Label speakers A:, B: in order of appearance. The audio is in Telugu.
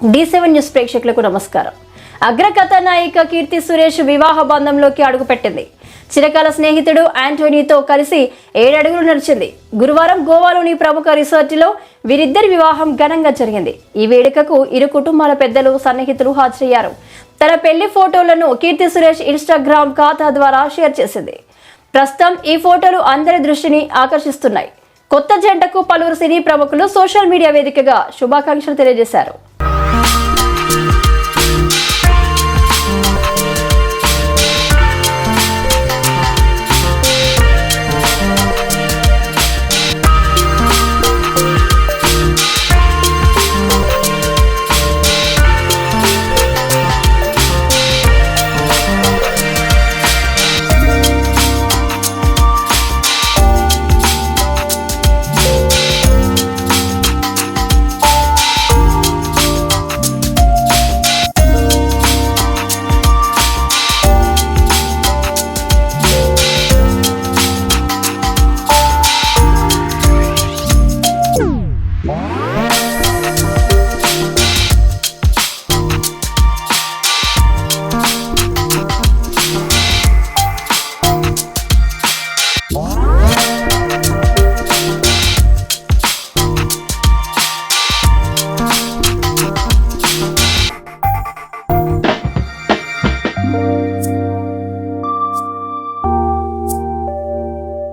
A: డి సెవెన్ న్యూస్ ప్రేక్షకులకు నమస్కారం. అగ్రకథ నాయిక కీర్తి సురేష్ వివాహ బంధంలోకి అడుగుపెట్టింది. చిరకాల స్నేహితుడు యాంటోనీతో కలిసి ఏడడుగులు నడిచింది. గురువారం గోవాలోని ప్రముఖ రిసార్ట్లో వీరిద్దరి వివాహం ఘనంగా జరిగింది. ఈ వేడుకకు ఇరు కుటుంబాల పెద్దలు సన్నిహితులు హాజరయ్యారు. తన పెళ్ళి ఫోటోలను కీర్తి సురేష్ ఇన్స్టాగ్రామ్ ఖాతా ద్వారా షేర్ చేసింది. ప్రస్తుతం ఈ ఫోటోలు అందరి దృష్టిని ఆకర్షిస్తున్నాయి. కొత్త జంటకు పలువురు సినీ ప్రముఖులు సోషల్ మీడియా వేదికగా శుభాకాంక్షలు తెలియజేశారు.